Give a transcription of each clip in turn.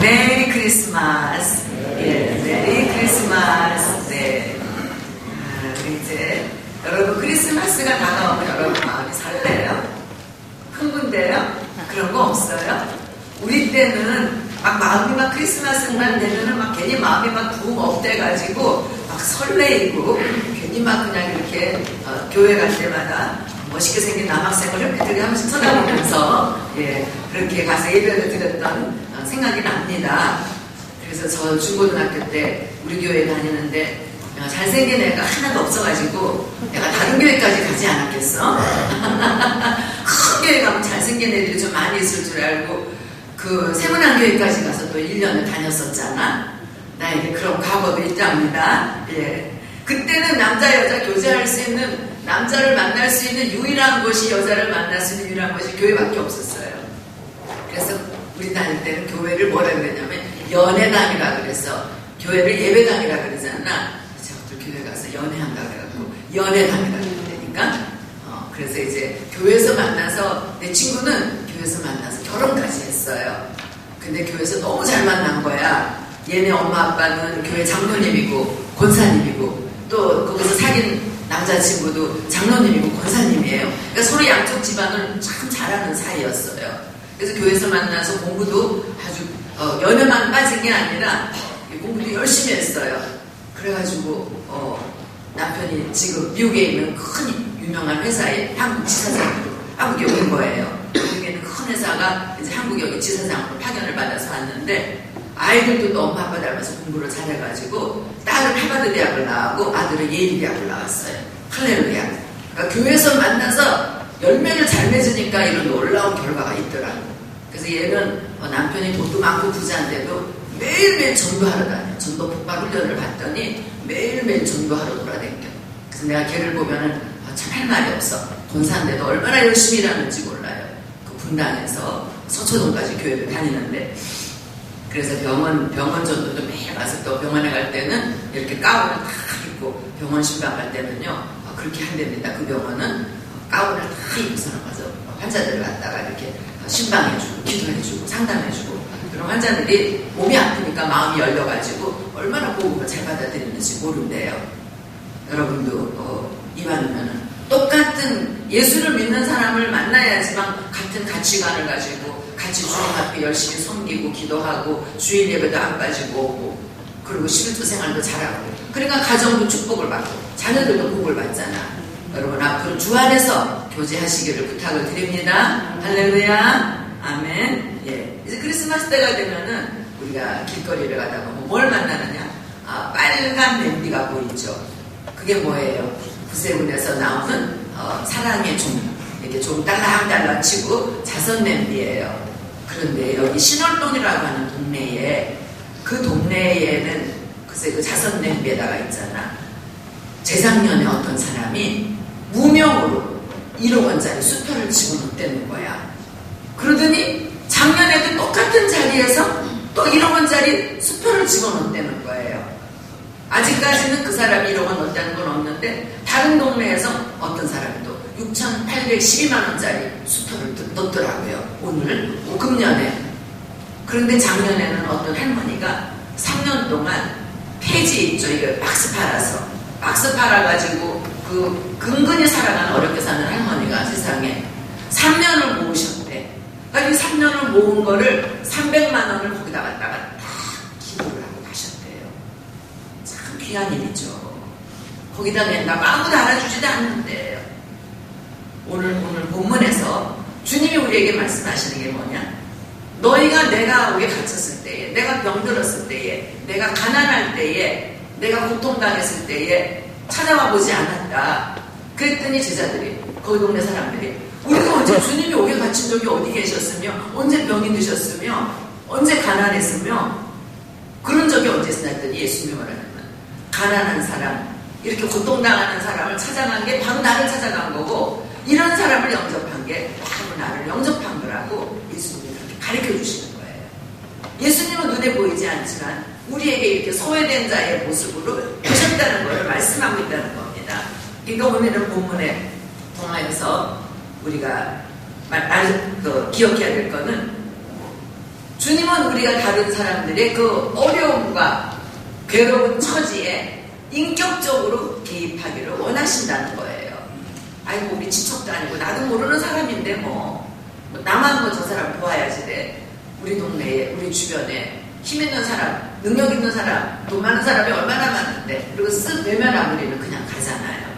메리 크리스마스. 예, 메리 크리스마스. 네. 아, 이제 여러분 크리스마스가 다가오면 여러분 마음이 설레요? 흥분돼요? 그런 거 없어요? 우리 때는 막 마음이 막 크리스마스만 되면은 막 괜히 마음이 막붕 업돼가지고 막 설레이고 괜히 막 그냥 이렇게 어, 교회 갈 때마다 멋있게 생긴 남학생을 이렇게 한 번씩 쳐다보면서 예 그렇게 가서 예배를 드렸던 어, 생각이 납니다. 그래서 저 중고등학교 때 우리 교회 다니는데 어, 잘생긴 애가 하나도 없어가지고 내가 다른 교회까지 가지 않았겠어? 큰 교회 가면 잘생긴 애들이 좀 많이 있을 줄 알고 그 세문안 교회까지 가서 또 1년을 다녔었잖아. 나에게 그런 과거도 있답니다. 예. 그때는 남자 여자 교제할 수 있는 남자를 만날 수 있는 유일한 곳이 여자를 만날 수 있는 유일한 곳이 교회밖에 없었어요. 그래서 우리 다닐 때는 교회를 뭐라 그랬냐면 연애당이라 그래서 교회를 예배당이라 그러잖아. 저것들 교회 가서 연애한다 그래갖고 연애당이라 그러니까 어, 그래서 이제 교회에서 만나서 내 친구는 교회에서 만나서 결혼까지 했어요. 근데 교회에서 너무 잘 만난 거야. 얘네 엄마 아빠는 교회 장로님이고 권사님이고 또 거기서 사귄 남자친구도 장로님이고 권사님이에요. 그러니까 서로 양쪽 집안을 참 잘하는 사이였어요. 그래서 교회에서 만나서 공부도 아주 어, 연애만 빠진 게 아니라 공부도 열심히 했어요. 그래가지고 어, 남편이 지금 미국에 있는 큰 유명한 회사에 한국 지사장으로 한국에 온 거예요. 미국에 있는 큰 회사가 이제 한국에 여기 지사장으로 파견을 받아서 왔는데 아이들도 또 엄마 아빠 닮아서 공부를 잘해가지고 딸은 하버드 대학을 나오고 아들은 예일 대학을 나왔어요. 할렐루야. 그러니까 교회에서 만나서 열매를 잘 맺으니까 이런 놀라운 결과가 있더라고. 그래서 얘는 어, 남편이 돈도 많고 부자인데도 매일매일 전도하러 다녀. 전도 폭발 훈련을 받더니 매일매일 전도하러 돌아다녀. 그래서 내가 걔를 보면은 아, 참할 말이 없어. 권사인데도 얼마나 열심히 일하는지 몰라요. 그 분당에서 서초동까지 교회를 다니는데 그래서 병원, 병원 전도도 매일 가서 또 병원에 갈 때는 이렇게 가운을 다 입고 병원 신방 갈 때는요, 어, 그렇게 한답니다. 그 병원은 가운을 다 입고서는 가서 환자들을 갖다가 이렇게 신방해주고, 기도해주고, 상담해주고, 그런 환자들이 몸이 아프니까 마음이 열려가지고 얼마나 복음을 잘 받아들이는지 모른대요. 여러분도 어, 이왕이면은 똑같은 예수를 믿는 사람을 만나야지만 같은 가치관을 가지고 같이 주님 앞에 열심히 섬기고 기도하고 주일 예배도 안 빠지고 오고. 그리고 11조 생활도 잘하고. 그러니까 가정도 축복을 받고. 자녀들도 복을 받잖아. 여러분 앞으로 주 안에서 교제하시기를 부탁을 드립니다. 할렐루야. 아멘. 예. 이제 크리스마스 때가 되면은 우리가 길거리를 가다가 뭐뭘 만나느냐? 아 빨간 냄비가 보이죠. 그게 뭐예요? 구세군에서 나오는 어, 사랑의 종. 이렇게 좀 딸랑딸랑 치고 자선 냄비예요 그런데 여기 신월동이라고 하는 동네에 그 동네에는 글쎄 그 자선 냄비에다가 있잖아. 재작년에 어떤 사람이 무명으로 1억 원짜리 수표를 집어넣었다는 거야. 그러더니 작년에도 똑같은 자리에서 또 1억 원짜리 수표를 집어넣었다는 거예요. 아직까지는 그 사람이 1억 원 넣었다는 건 없는데 다른 동네에서 어떤 사람이 또 6,812만 원짜리 수표를 넣더라고요. 오늘 금년에. 그런데 작년에는 어떤 할머니가 3년 동안 폐지 있죠. 이거 박스 팔아서 박스 팔아가지고 그 근근히 살아가는 어렵게 사는 할머니가 세상에 3년을 모으셨대. 그러니까 이 3년을 모은 거를 300만 원을 거기다 갖다가 딱 기부를 하고 가셨대요. 참 귀한 일이죠. 거기다 낸다고 아무도 알아주지도 않는데 오늘 오늘 본문에서 주님이 우리에게 말씀하시는 게 뭐냐? 너희가 내가 오게 갇혔을 때에, 내가 병들었을 때에, 내가 가난할 때에, 내가 고통당했을 때에 찾아와 보지 않았다. 그랬더니 제자들이 거기 동네 사람들이 우리가 언제 주님이 오게 갇힌 적이 어디 계셨으며 언제 병이 드셨으며 언제 가난했으며 그런 적이 언제 있었냐 했더니 예수님이 말하는 가난한 사람 이렇게 고통당하는 사람을 찾아간 게 바로 나를 찾아간 거고 이런 사람을 영접한 게 바로 나를 영접한 거라고 예수님이 가르쳐 주시는 거예요. 예수님은 눈에 보이지 않지만 우리에게 이렇게 소외된 자의 모습으로 오셨다는 것을 말씀하고 있다는 겁니다. 그러니까 오늘은 본문에 통하여서 우리가 말, 말, 그, 기억해야 될 거는 주님은 우리가 다른 사람들의 그 어려움과 괴로운 처지에 인격적으로 개입하기를 원하신다는 거예요. 아이고 우리 친척도 아니고 나도 모르는 사람인데 뭐, 뭐 나만 뭐 저 사람 도와야지 돼. 우리 동네에 우리 주변에 힘 있는 사람, 능력 있는 사람, 돈 많은 사람이 얼마나 많은데 그리고 쓱 외면하고 우리는 그냥 가잖아요.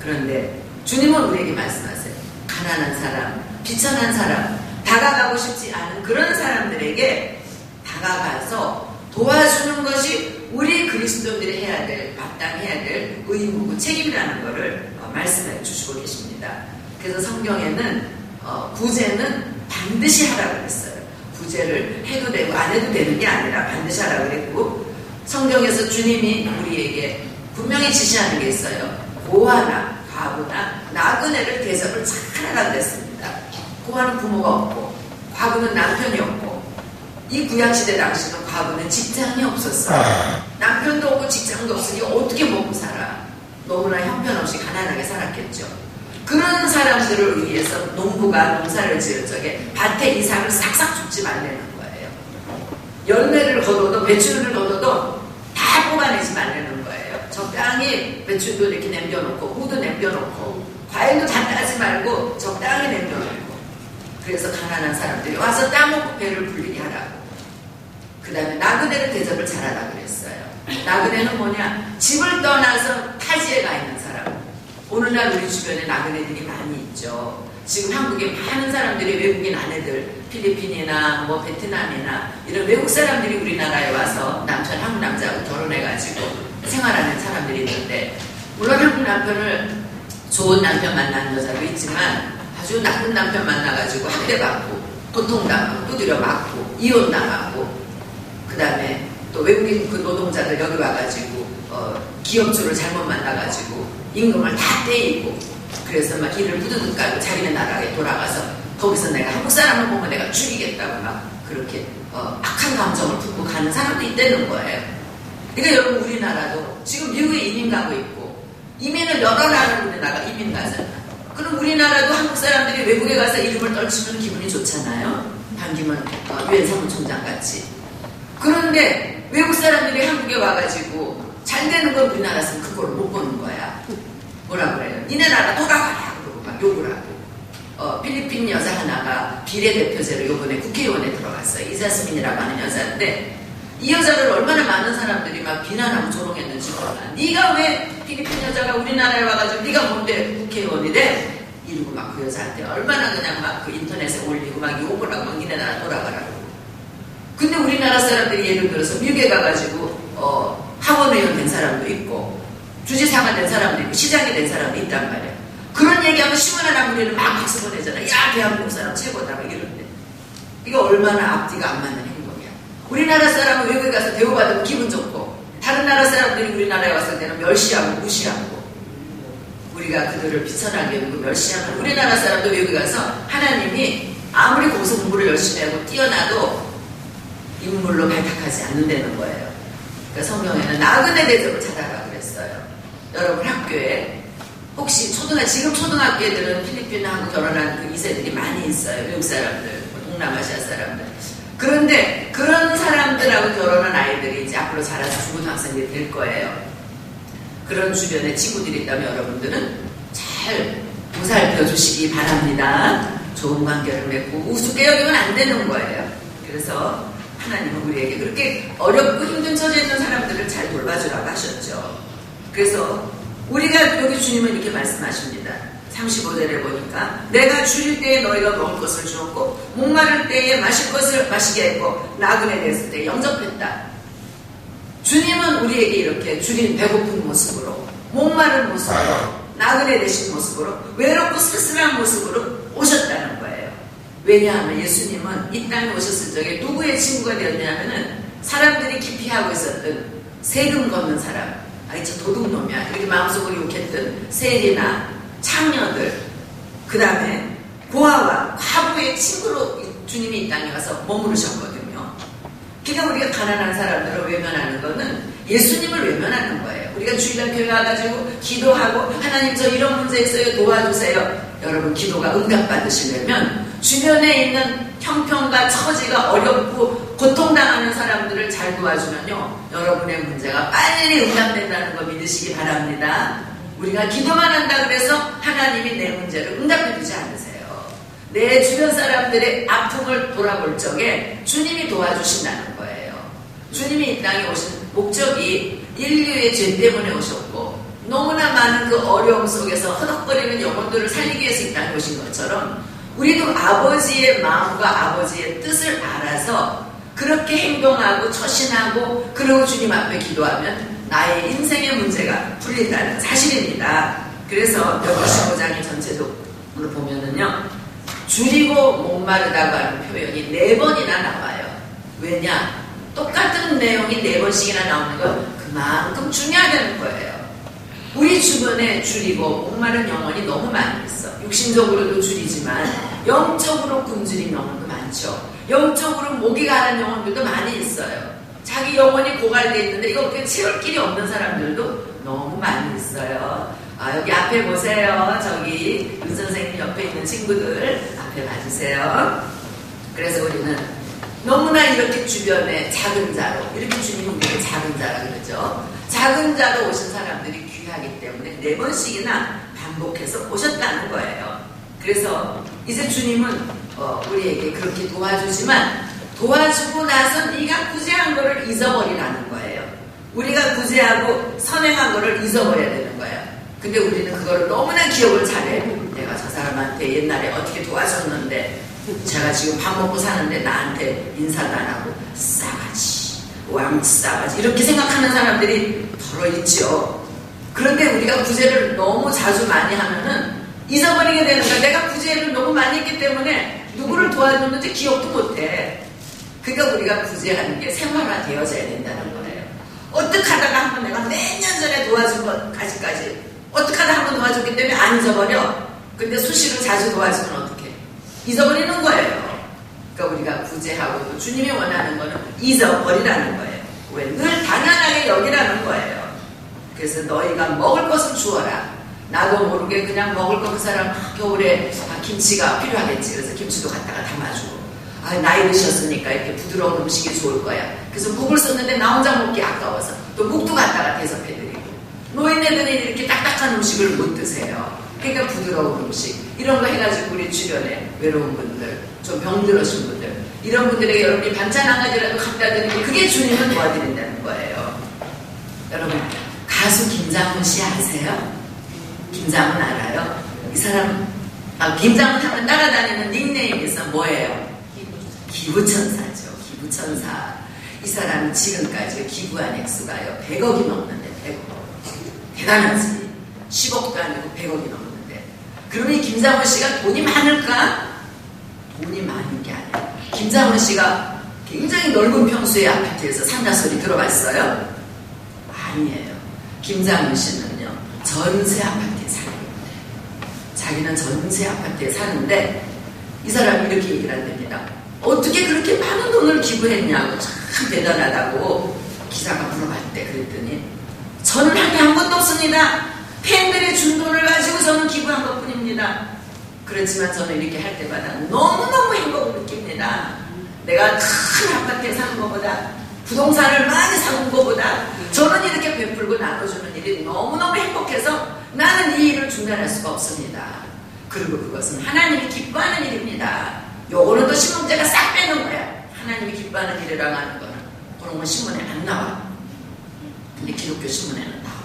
그런데 주님은 우리에게 말씀하세요. 가난한 사람, 비천한 사람, 다가가고 싶지 않은 그런 사람들에게 다가가서 도와주는 것이 우리 그리스도인들이 해야 될, 마땅해야 될 의무고 책임이라는 것을 어, 말씀해 주시고 계십니다. 그래서 성경에는 어, 구제는 반드시 하라고 그랬어요. 구제를 해도 되고 안 해도 되는 게 아니라 반드시 하라고 그랬고 성경에서 주님이 우리에게 분명히 지시하는 게 있어요. 고아나 과부나 나그네를 대접을 잘하라고 그랬습니다. 고아는 부모가 없고 과부는 남편이 없고 이 구약시대 당시는 과부는 직장이 없었어요. 남편도 없고 직장도 없으니 어떻게 먹고 살아? 너무나 형편없이 가난하게 살았겠죠. 그런 사람들을 위해서 농부가 농사를 지을 적에 밭에 이삭을 싹싹 줍지 말라는 거예요. 열매를 거둬도 배추를 거둬도 다 뽑아내지 말라는 거예요. 적당히 배추도 이렇게 남겨놓고 우도 남겨놓고 과일도 다 따지 말고 적당히 남겨놓고 그래서 가난한 사람들이 와서 따먹고 배를 불리게 하라고. 그 다음에 나그네를 대접을 잘하라 그랬어요. 나그네는 뭐냐? 집을 떠나서 타지에 가 있는. 오늘날 우리 주변에 나그네들이 많이 있죠. 지금 한국에 많은 사람들이 외국인 아내들, 필리핀이나 뭐 베트남이나 이런 외국 사람들이 우리나라에 와서 남편 한국 남자하고 결혼해가지고 생활하는 사람들이 있는데 물론 한국 남편을 좋은 남편 만나는 여자도 있지만 아주 나쁜 남편 만나가지고 학대받고 고통당하고 두드려 맞고 이혼당하고 그 다음에 또 외국인 그 노동자들 여기 와가지고 어, 기업주를 잘못 만나가지고 임금을 다 떼이고 그래서 막 일을 부드득 깔고 자기네 나라에 돌아가서 거기서 내가 한국 사람을 보면 내가 죽이겠다고 막 그렇게 어, 악한 감정을 품고 가는 사람도 있다는 거예요. 그러니까 여러분 우리나라도 지금 미국에 이민 가고 있고 이민을 여러 나라로 우리나라가 이민 가잖아. 그럼 우리나라도 한국 사람들이 외국에 가서 이름을 떨치면 기분이 좋잖아요. 반기문 어, 유엔 사무총장 같이. 그런데 외국 사람들이 한국에 와가지고 잘 되는 건 우리나라에서는 그걸 못 보는 거야. 뭐라 그래요? 니네 나라 돌아가라 그러고 막 욕을 하고. 어, 필리핀 여자 하나가 비례대표제로 요번에 국회의원에 들어갔어요. 이자스민이라고 하는 여자인데 이 여자를 얼마나 많은 사람들이 막 비난하고 조롱했는지 몰라. 네가 왜 필리핀 여자가 우리나라에 와가지고 네가 뭔데 국회의원이 돼? 이러고 막 그 여자한테 얼마나 그냥 막 그 인터넷에 올리고 막 욕을 하고 막 니네 나라 돌아가라고. 근데 우리나라 사람들이 예를 들어서 미국에 가가지고 어, 학원의원 된 사람도 있고 주지사가 된 사람도 있고 시장이 된 사람도 있단 말이야. 그런 얘기하면 나면 우리는 막 박수 보내잖아. 야 대한민국 사람 최고다 막 이런데. 이거 얼마나 앞뒤가 안 맞는 행동이야. 우리나라 사람은 외국에 가서 대우받으면 기분 좋고 다른 나라 사람들이 우리나라에 왔을 때는 멸시하고 무시하고 우리가 그들을 비천하게 여기고 멸시하는 우리나라 사람도 외국에 가서 하나님이 아무리 거기서 공부를 열심히 하고 뛰어나도 인물로 발탁하지 않는다는 거예요. 그러니까 성경에는 나그네 대접을 잘하라 그랬어요. 여러분 학교에 혹시 초등학 지금 초등학교 애들은 필리핀하고 결혼한 그 2세들이 많이 있어요. 외국 사람들, 뭐 동남아시아 사람들. 그런데 그런 사람들하고 결혼한 아이들이 이제 앞으로 자라서 중고등학생들이 될 거예요. 그런 주변에 친구들이 있다면 여러분들은 잘 보살펴 주시기 바랍니다. 좋은 관계를 맺고 우습게 여기면 안 되는 거예요. 그래서 하나님은 우리에게 그렇게 어렵고 힘든 처지에 있는 사람들을 잘 돌봐주라고 하셨죠. 그래서 우리가 여기 주님은 이렇게 말씀하십니다. 35절에 보니까 내가 줄일 때에 너희가 먹을 것을 주었고 목마를 때에 마실 것을 마시게 했고 나그네 됐을 때 영접했다. 주님은 우리에게 이렇게 줄인 배고픈 모습으로 목마른 모습으로 나그네 되신 모습으로 외롭고 쓸쓸한 모습으로 오셨다는. 왜냐하면 예수님은 이 땅에 오셨을 적에 누구의 친구가 되었냐면은 사람들이 기피하고 있었던 세금 걷는 사람, 아이 저 도둑놈이야 이렇게 마음속으로 욕했던 세리나 창녀들, 그 다음에 고아와 과부의 친구로 주님이 이 땅에 와서 머무르셨거든요. 그러니까 우리가 가난한 사람들을 외면하는 거는 예수님을 외면하는 거예요. 우리가 주일날 교회 와가지고 기도하고 하나님 저 이런 문제 있어요 도와주세요. 여러분 기도가 응답받으시려면 주변에 있는 형편과 처지가 어렵고 고통당하는 사람들을 잘 도와주면요. 여러분의 문제가 빨리 응답된다는 거 믿으시기 바랍니다. 우리가 기도만 한다 그래서 하나님이 내 문제를 응답해 주지 않으세요. 내 주변 사람들의 아픔을 돌아볼 적에 주님이 도와주신다는 거예요. 주님이 이 땅에 오신 목적이 인류의 죄 때문에 오셨고 너무나 많은 그 어려움 속에서 허덕거리는 영혼들을 살리기 위해서 이 땅에 오신 것처럼 우리도 아버지의 마음과 아버지의 뜻을 알아서 그렇게 행동하고 처신하고 그리고 주님 앞에 기도하면 나의 인생의 문제가 풀린다는 사실입니다. 그래서 여기 15장의 전체적으로 보면은요. 줄이고 목마르다고 하는 표현이 네 번이나 나와요. 왜냐? 똑같은 내용이 네 번씩이나 나오는 건 그만큼 중요하다는. 우리 주변에 줄이고 목마른 영혼이 너무 많이 있어. 육신적으로도 줄이지만 영적으로 굶주린 영혼도 많죠. 영적으로 목이 가는 영혼들도 많이 있어요. 자기 영혼이 고갈돼 있는데 이거 그렇게 채울 길이 없는 사람들도 너무 많이 있어요. 아, 여기 앞에 보세요. 저기 윤 선생님 옆에 있는 친구들 앞에 봐주세요. 그래서 우리는 너무나 이렇게 주변에 작은 자로 이렇게 주님은 우리를 작은 자라 그러죠. 작은 자로 오신 사람들이 귀 하기 때문에 네 번씩이나 반복해서 오셨다는 거예요. 그래서 이제 주님은 어, 우리에게 그렇게 도와주지만 도와주고 나서 네가 구제한 거를 잊어버리라는 거예요. 우리가 구제하고 선행한 거를 잊어버려야 되는 거예요. 근데 우리는 그거를 너무나 기억을 잘해. 내가 저 사람한테 옛날에 어떻게 도와줬는데 제가 지금 밥 먹고 사는데 나한테 인사도 안 하고 싸가지 왕싸가지 이렇게 생각하는 사람들이 덜어 있죠. 그런데 우리가 구제를 너무 자주 많이 하면은 잊어버리게 되는 거야. 내가 구제를 너무 많이 했기 때문에 누구를 도와줬는지 기억도 못해. 그러니까 우리가 구제하는 게 생활화되어져야 된다는 거예요. 어떻게 하다가 한번 내가 몇 년 전에 도와준 것까지까지 어떻게 하다 한번 도와줬기 때문에 안 잊어버려. 근데 수시로 자주 도와주면 어떻게? 잊어버리는 거예요. 그러니까 우리가 구제하고 또 주님이 원하는 거는 잊어버리라는 거예요. 왜? 늘 당연하게 여기라는 거예요. 그래서 너희가 먹을 것을 주어라. 나도 모르게 그냥 먹을 거 그 사람 아, 겨울에 아, 김치가 필요하겠지. 그래서 김치도 갖다가 담아주고. 아, 나이 드셨으니까 이렇게 부드러운 음식이 좋을 거야. 그래서 묵을 썼는데 나 혼자 먹기 아까워서 또 묵도 갖다가 대접해드리고. 노인네들이 이렇게 딱딱한 음식을 못 드세요. 그러니까 부드러운 음식. 이런 거 해가지고 우리 주변에 외로운 분들, 좀 병들으신 분들, 이런 분들에게 여러분이 반찬 한 가지라도 갖다 드리고 그게 주님을 도와드린다는 거예요. 여러분, 가수 김장훈 씨 아세요? 김장훈 알아요? 이 사람, 아, 김장훈 하면 따라다니는 닉네임이 있어. 뭐예요? 기부천사죠. 기부천사. 이 사람이 지금까지 기부한 액수가요. 100억이 넘는데, 100억. 대단하지. 10억도 아니고 100억이 넘는데. 그러면 이 김장훈 씨가 돈이 많을까? 돈이 많은 게 아니야. 김장훈 씨가 굉장히 넓은 평수의 아파트에서 산다 소리 들어봤어요? 아니에요. 김장훈 씨는요, 전세 아파트에 살고 자기는 전세 아파트에 사는데, 이 사람이 이렇게 얘기를 한답니다. 어떻게 그렇게 많은 돈을 기부했냐고 참 대단하다고 기자가 물어봤대. 그랬더니, 저는 한 게 아무것도 없습니다. 팬들이 준 돈을 가지고 저는 기부한 것 뿐입니다. 그렇지만 저는 이렇게 할 때마다 너무너무 행복을 느낍니다. 내가 큰 아파트에 사는 것보다 부동산을 많이 사는 것보다 저는 이렇게 베풀고 나눠주는 일이 너무너무 행복해서 나는 이 일을 중단할 수가 없습니다. 그리고 그것은 하나님이 기뻐하는 일입니다. 요거는 또 신문제가 싹 빼는 거야. 하나님이 기뻐하는 일이라고 하는 거는 그런 건 신문에 안 나와. 근데 기독교 신문에는 나와.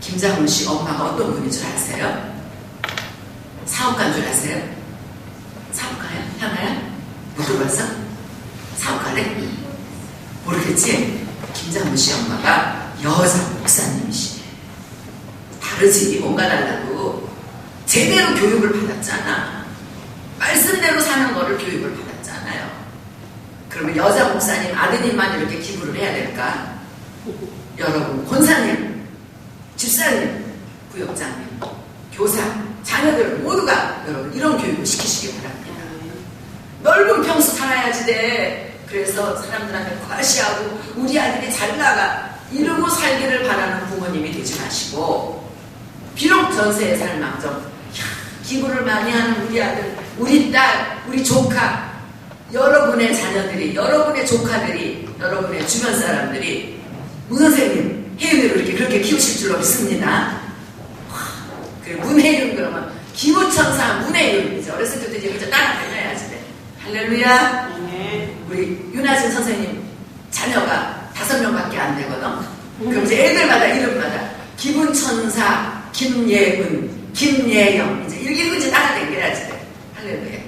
김장훈 씨 엄마가 어떤 분인 줄 아세요? 사업가인 줄 아세요? 사업가야? 못 들어봤어? 사업가래? 모르겠지? 김장훈 씨 엄마가 여자 목사님이시네. 다르지, 뭔가 달라도. 제대로 교육을 받았잖아. 말씀대로 사는 거를 교육을 받았잖아요. 그러면 여자 목사님, 아드님만 이렇게 기부를 해야 될까? 여러분, 권사님, 집사님, 구역장님, 교사, 자녀들 모두가 여러분 이런 교육을 시키시기 바랍니다. 넓은 평수 살아야지 돼. 그래서 사람들한테 과시하고 우리 아들이 잘 나가 이러고 살기를 바라는 부모님이 되지 마시고 비록 전세에 살망정 야, 기부를 많이 하는 우리 아들, 우리 딸, 우리 조카 여러분의 자녀들이, 여러분의 조카들이, 여러분의 주변 사람들이 문 선생님 혜윤이를 이렇게 그렇게 키우실 줄로 믿습니다. 와, 그 문혜윤 그러면 기후천사 문혜윤 이제 어렸을 때부터 이제 따라다녀야지 돼. 할렐루야. 우리 윤하진 선생님 자녀가 다섯 명밖에 안 되거든. 그럼 이제 애들마다 이름마다 기분천사 김예은 김예영 이제 이렇게 이제 따라다녀야지 돼. 할렐루야.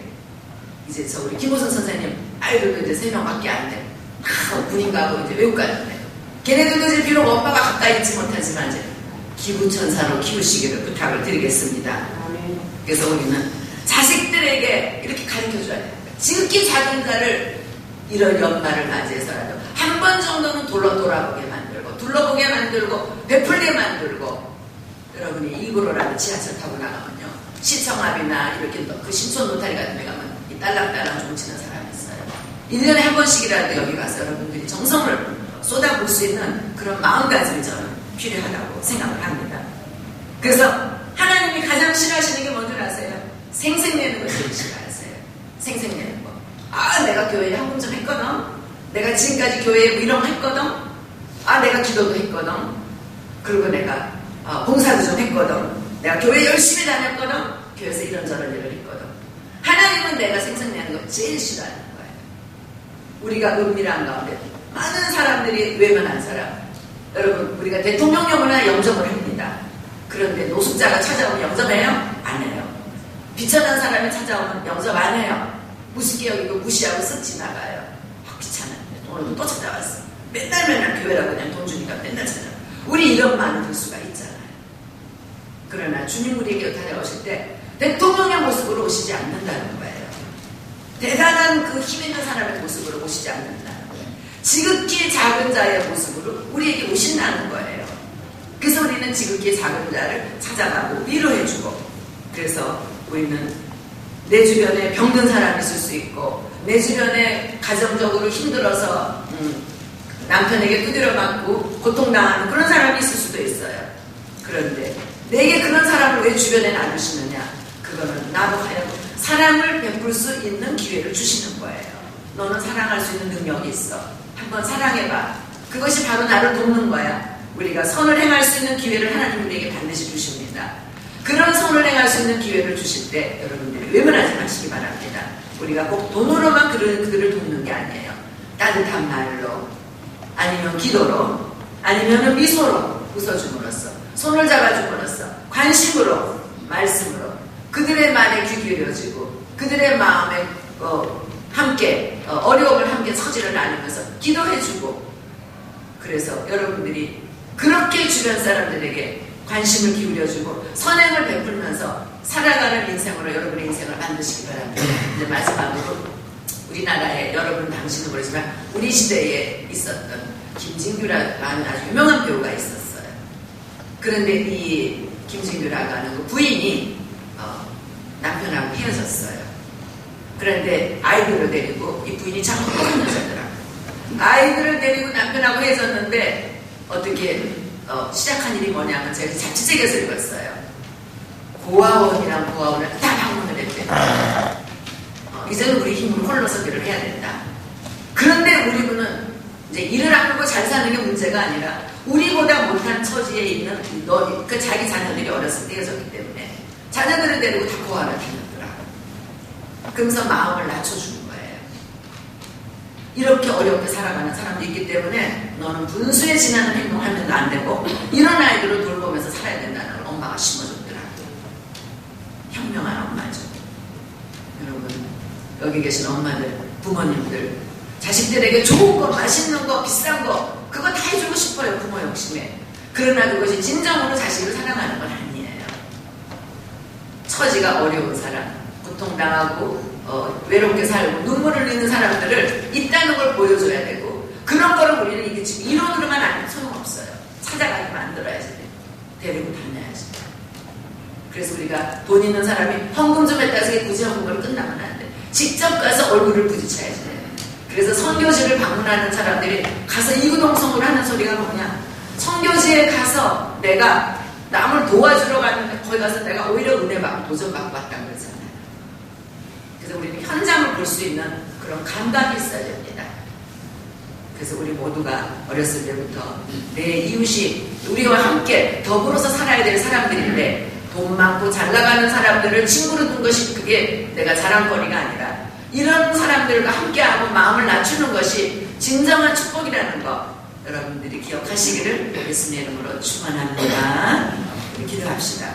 이제 저 우리 김호선 선생님 아이들도 이제 세 명밖에 안 돼. 다 군인 가고 이제 외국 가는데 걔네들도 이제 비록 엄마가 가까이 있지 못하지만 이제 기부천사로 키우시기를 부탁을 드리겠습니다. 그래서 우리는 자식들에게 이렇게 가르쳐 줘야 돼요. 지극히 작은 자를 이런 연말을 맞이해서라도 한 번 정도는 돌아 돌아보게 만들고 둘러보게 만들고 베풀게 만들고. 여러분이 일부러라도 지하철 타고 나가면요. 시청합이나 이렇게 그 신촌 노타리 같은 데 가면 이 딸랑딸랑 좀 치는 사람이 있어요. 1년에 한 번씩이라도 여기 가서 여러분들이 정성을 쏟아볼 수 있는 그런 마음가짐이 저는 필요하다고 생각을 합니다. 그래서 하나님이 가장 싫어하시는 게 뭔지 아세요? 생색내는 걸 제일 싫어하세요. 생색내는. 거 아, 내가 교회에 헌금 좀 했거든. 내가 지금까지 교회에 뭐 이런 거 했거든. 아, 내가 기도도 했거든. 그리고 내가 어, 봉사도 좀 했거든. 내가 교회 열심히 다녔거든. 교회에서 이런저런 일을 했거든. 하나님은 내가 생색내는 거 제일 싫어하는 거예요. 우리가 은밀한 가운데 많은 사람들이 외면한 사람. 여러분, 우리가 대통령령이나 영접을 합니다. 그런데 노숙자가 찾아오면 영접해요? 안 해요. 비천한 사람이 찾아오면 영접 안 해요. 무섭게 여기고 무시하고 쓱 지나가요. 아, 귀찮은데 오늘도 또 찾아왔어. 맨날 맨날 교회라고 그냥 돈 주니까 맨날 찾아. 우리 이런 많은 수가 있잖아요. 그러나 주님 우리에게 다가오실 때 대통령의 모습으로 오시지 않는다는 거예요. 대단한 그 힘 있는 사람의 모습으로 오시지 않는다는 거예요. 지극히 작은 자의 모습으로 우리에게 오신다는 거예요. 그래서 우리는 지극히 작은 자를 찾아가고 위로해주고 그래서 우리는 내 주변에 병든 사람이 있을 수 있고 내 주변에 가정적으로 힘들어서 음, 남편에게 두드려 맞고 고통당하는 그런 사람이 있을 수도 있어요. 그런데 내게 그런 사람을 왜 주변에 놔두시느냐? 그거는 나도 하여 사랑을 베풀 수 있는 기회를 주시는 거예요. 너는 사랑할 수 있는 능력이 있어. 한번 사랑해봐. 그것이 바로 나를 돕는 거야. 우리가 선을 행할 수 있는 기회를 하나님 우리에게 반드시 주십니다. 그런 선을 행할 수 있는 기회를 주실 때 여러분들이 외면하지 마시기 바랍니다. 우리가 꼭 돈으로만 그를, 그들을 돕는 게 아니에요. 따뜻한 말로, 아니면 기도로, 아니면 미소로 웃어줌으로써, 손을 잡아줌으로써, 관심으로, 말씀으로, 그들의 말에 귀 기울여지고, 그들의 마음에 어, 함께, 어, 어려움을 함께 처지를 나누면서 기도해주고, 그래서 여러분들이 그렇게 주변 사람들에게 관심을 기울여주고 선행을 베풀면서 살아가는 인생으로 여러분의 인생을 만드시기 바랍니다. 이제 마지막으로 우리나라에 여러분 당신은 모르지만 우리 시대에 있었던 김진규라는 아주 유명한 배우가 있었어요. 그런데 이 김진규라고 하는 그 부인이 어, 남편하고 헤어졌어요. 그런데 아이들을 데리고 이 부인이 참 똑똑한 여자더라고요. 아이들을 데리고 남편하고 헤어졌는데 어떻게 어, 시작한 일이 뭐냐면 제가 자취책에서 읽었어요. 고아원이랑 고아원을 다 방문을 했대. 어, 이제는 우리 힘으로 홀로 서기를 해야 된다. 그런데 우리는 이제 일을 아프고 잘 사는 게 문제가 아니라 우리보다 못한 처지에 있는 너, 그 자기 자녀들이 어렸을 때 헤어졌기 때문에 자녀들을 데리고 다 고아를 다녔더라. 그러면서 마음을 낮춰주는 거예요. 이렇게 어렵게 살아가는 사람도 있기 때문에 너는 분수에 지나는 행동하면 안 되고 이런 아이들을 돌보면서 살아야 된다는 걸 엄마가 심어줬더라고요. 현명한 엄마죠. 여러분 여기 계신 엄마들, 부모님들 자식들에게 좋은 거, 맛있는 거, 비싼 거 그거 다 해주고 싶어요 부모 욕심에. 그러나 그것이 진정으로 자식을 사랑하는 건 아니에요. 처지가 어려운 사람, 고통당하고 어, 외롭게 살고 눈물을 흘리는 사람들을 있다는 걸 보여줘야 되고 그런 거를 우리는 이게 지금 이론으로만 아니면 소용없어요. 찾아가게 만들어야지 돼. 데리고 다녀야지. 그래서 우리가 돈 있는 사람이 헌금 좀 했다 해서 굳이 헌금으로 끝나면 안 돼. 직접 가서 얼굴을 부딪혀야지 돼. 그래서 선교지를 방문하는 사람들이 가서 이구동성으로 하는 소리가 뭐냐. 선교지에 가서 내가 남을 도와주러 갔는데 거기 가서 내가 오히려 은혜 받고 도전 받고 왔다는 거잖아요. 그래서 우리는 현장을 볼 수 있는 그런 감각이 있어야 됩니다. 그래서 우리 모두가 어렸을 때부터 내 이웃이 우리와 함께 더불어서 살아야 될 사람들인데 돈 많고 잘 나가는 사람들을 친구로 둔 것이 그게 내가 자랑거리가 아니라 이런 사람들과 함께하고 마음을 낮추는 것이 진정한 축복이라는 거 여러분들이 기억하시기를 예수님의 이름으로 축원합니다. 기도합시다.